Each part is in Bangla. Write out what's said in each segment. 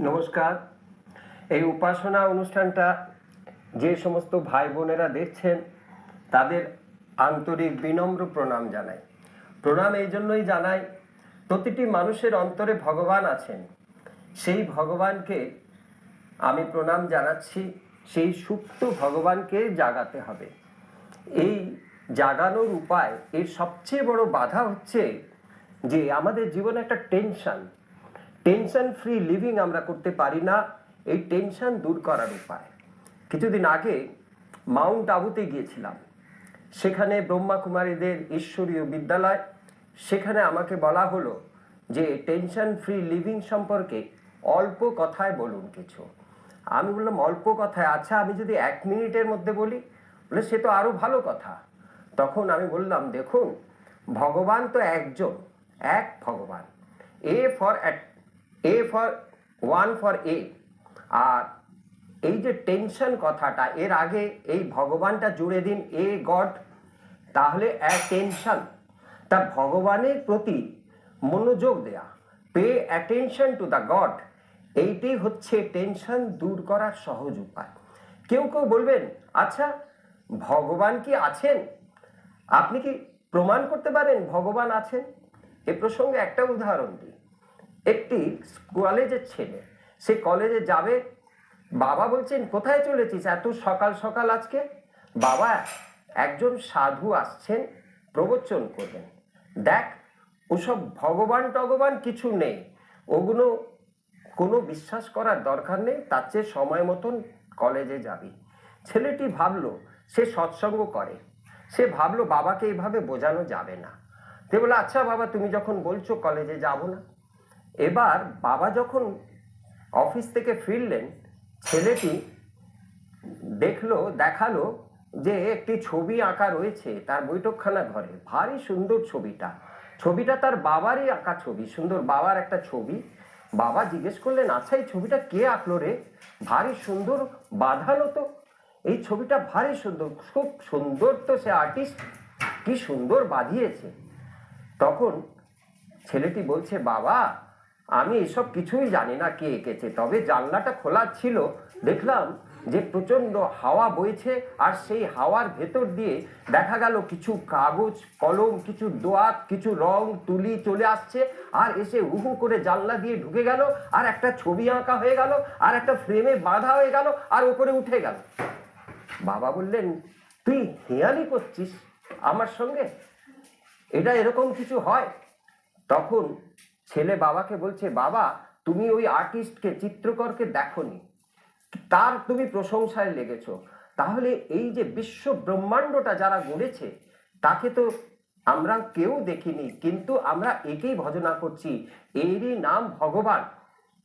নমস্কার। এই উপাসনা অনুষ্ঠানটা যে সমস্ত ভাই বোনেরা দেখছেন, তাদের আন্তরিক বিনম্র প্রণাম জানাই। প্রণাম এই জন্যই জানাই, প্রতিটি মানুষের অন্তরে ভগবান আছেন। সেই ভগবানকে আমি প্রণাম জানাচ্ছি, সেই সুপ্ত ভগবানকে জাগাতে হবে। এই জাগানোর উপায়, এর সবচেয়ে বড় বাধা হচ্ছে যে আমাদের জীবনে একটা টেনশন টেনশন ফ্রি লিভিং আমরা করতে পারি না। এই টেনশন দূর করার উপায়। কিছুদিন আগে মাউন্ট আবুতে গিয়েছিলাম। সেখানে ব্রহ্মা কুমারীদের ঈশ্বরীয় বিদ্যালয়। সেখানে আমাকে বলা হলো যে টেনশন ফ্রি লিভিং সম্পর্কে অল্প কথায় বলুন কিছু। আমি বললাম, অল্প কথায়? আচ্ছা আমি যদি এক মিনিটের মধ্যে বলি, বলে সে তো আরও ভালো কথা। তখন আমি বললাম, দেখুন, ভগবান তো একজন, এক ভগবান। A for A for one for A আর এই যে টেনশন কথাটা, এর আগে এই ভগবানটা জুড়ে দিন এ গড তাহলে অ্যাটেনশন তা ভগবানের প্রতি মনোযোগ দেয়া pay attention to the God এইটি হচ্ছে টেনশন দূর করার সহজ উপায়। কেউ কেউ বলবেন আচ্ছা ভগবান কি আছেন? আপনি কি প্রমাণ করতে পারেন ভগবান আছেন? এ প্রসঙ্গে একটা উদাহরণ দিই। একটি কলেজের ছেলে। সে কলেজে যাবে। বাবা বলছেন, কোথায় চলেছিস? এত সকাল সকাল আজকে? বাবা একজন সাধু আসছেন, প্রবচন করবেন। দেখ, ওসব ভগবান টগবান কিছু নেই। ওগুলো কোনো বিশ্বাস করার দরকার নেই। তার চেয়ে সময় মতন কলেজে যাবি। ছেলেটি ভাবলো, সে সৎসঙ্গ করে। সে ভাবলো, বাবাকে এইভাবে বোঝানো যাবে না। তে বলে আচ্ছা বাবা, তুমি যখন বলছো কলেজে যাব না। এবার বাবা যখন অফিস থেকে ফিরলেন, ছেলেটি দেখল, দেখাল যে একটি ছবি আঁকা রয়েছে তার বৈঠকখানা ঘরে। ভারী সুন্দর ছবিটা। ছবিটা তার বাবারই আঁকা ছবি। সুন্দর বাবার একটা ছবি। বাবা জিজ্ঞেস করলেন আচ্ছা এই ছবিটা কে আঁকলো রে? ভারী সুন্দর, বাঁধানো তো। এই ছবিটা ভারী সুন্দর, খুব সুন্দর তো সে আর্টিস্ট কি সুন্দর বাঁধিয়েছে। তখন ছেলেটি বলছে, বাবা আমি এসব কিছুই জানি না কে এঁকেছে। তবে জানলাটা খোলা ছিল। দেখলাম যে প্রচণ্ড হাওয়া বইছে আর সেই হাওয়ার ভেতর দিয়ে দেখা গেল কিছু কাগজ, কলম, কিছু দোয়াত, কিছু রং, তুলি চলে আসছে আর এসে উহু করে জানলা দিয়ে ঢুকে গেল আর একটা ছবি আঁকা হয়ে গেল আর একটা ফ্রেমে বাঁধা হয়ে গেল আর ওপরে উঠে গেল। বাবা বললেন, তুই হেয়ালি করছিস আমার সঙ্গে? এটা এরকম কিছু হয়? তখন ছেলে বাবাকে বলছে, বাবা, তুমি ওই আর্টিস্টকে, চিত্রকরকে দেখনি। তার তুমি প্রশংসায় লেগেছো। তাহলে এই যে বিশ্ব ব্রহ্মাণ্ডটা যারা গড়েছে, তাকে তো আমরা কেউ দেখিনি, কিন্তু আমরা একেই ভজনা করছি, এরই নাম ভগবান।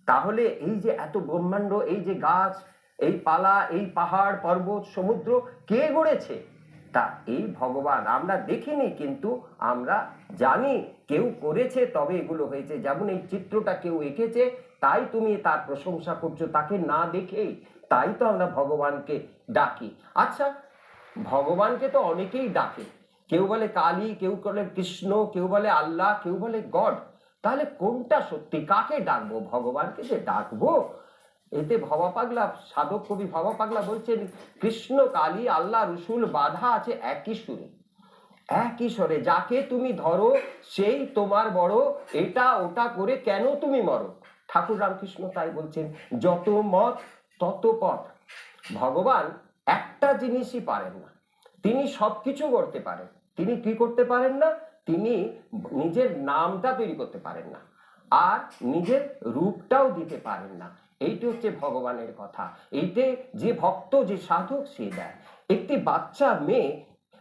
তাহলে এই যে এত ব্রহ্মাণ্ড, এই যে গাছ, এই পালা, এই পাহাড়, পর্বত, সমুদ্র, কে গড়েছে? তা এই ভগবান আমরা দেখিনি, কিন্তু আমরা জানি কেউ করেছে, তবে এগুলো হয়েছে। যেমন এই চিত্রটা কেউ এঁকেছে, তাই তুমি তার প্রশংসা করছ, তাকে না দেখেই তাই তো আমরা ভগবানকে ডাকি। আচ্ছা ভগবানকে তো অনেকেই ডাকে। কেউ বলে কালী, কেউ বলে কৃষ্ণ, কেউ বলে আল্লাহ, কেউ বলে গড। তাহলে কোনটা সত্যি? কাকে ডাকবো? ভগবানকে যে ডাকবো? এতে ভবা পাগলা সাধক কবি ভবা পাগলা বলছেন, কৃষ্ণ কালী আল্লাহ রসুল বাধা আছে একই সুরে একই স্বরে যাকে তুমি ধরো, সেই তোমার বড়, এটা ওটা করে কেন তুমি মরো? ঠাকুর রামকৃষ্ণ তাই বলছেন, যত মত, তত পথ। ভগবান একটা জিনিসই পারেন না। তিনি সবকিছু করতে পারেন। তিনি কি করতে পারেন না? তিনি নিজের নামটা তৈরি করতে পারেন না। আর নিজের রূপটাও দিতে পারেন না। এইটি হচ্ছে ভগবানের কথা। এইতে যে ভক্ত, যে সাধক, সে দেয়। একটি বাচ্চা মেয়ে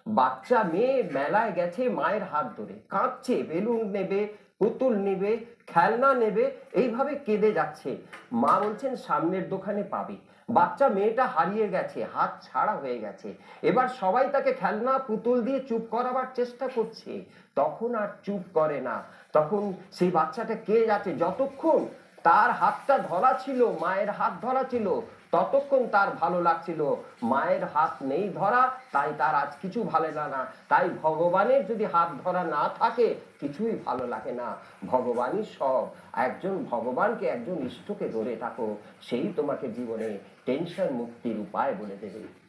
বাচ্চা মেয়ে মেলায় গেছে মায়ের হাত ধরে। কাঁদছে, বেলুন নেবে, পুতুল নেবে, খেলনা নেবে, এইভাবে কেঁদে যাচ্ছে। মা বলছেন, সামনের দোকানে পাবে। বাচ্চা মেয়েটা হারিয়ে গেছে, হাত ছাড়া হয়ে গেছে। এবার সবাই তাকে খেলনা, পুতুল দিয়ে চুপ করাবার চেষ্টা করছে। তখন আর চুপ করে না। তখন সেই বাচ্চাটা কে যাচ্ছে? যতক্ষণ তার হাতটা ধরা ছিল, মায়ের হাত ধরা ছিল, ততক্ষণ তার ভালো লাগছিল। মায়ের হাত নেই ধরা, তাই তার আজ কিছু ভালো লাগে না। তাই ভগবানের যদি হাত ধরা না থাকে, কিছুই ভালো লাগে না। ভগবানই সব। একজন ভগবানকে একজন ইষ্টকে ধরে থাকো, সেই তোমাকে জীবনে টেনশন মুক্তির উপায় বলে দেবে।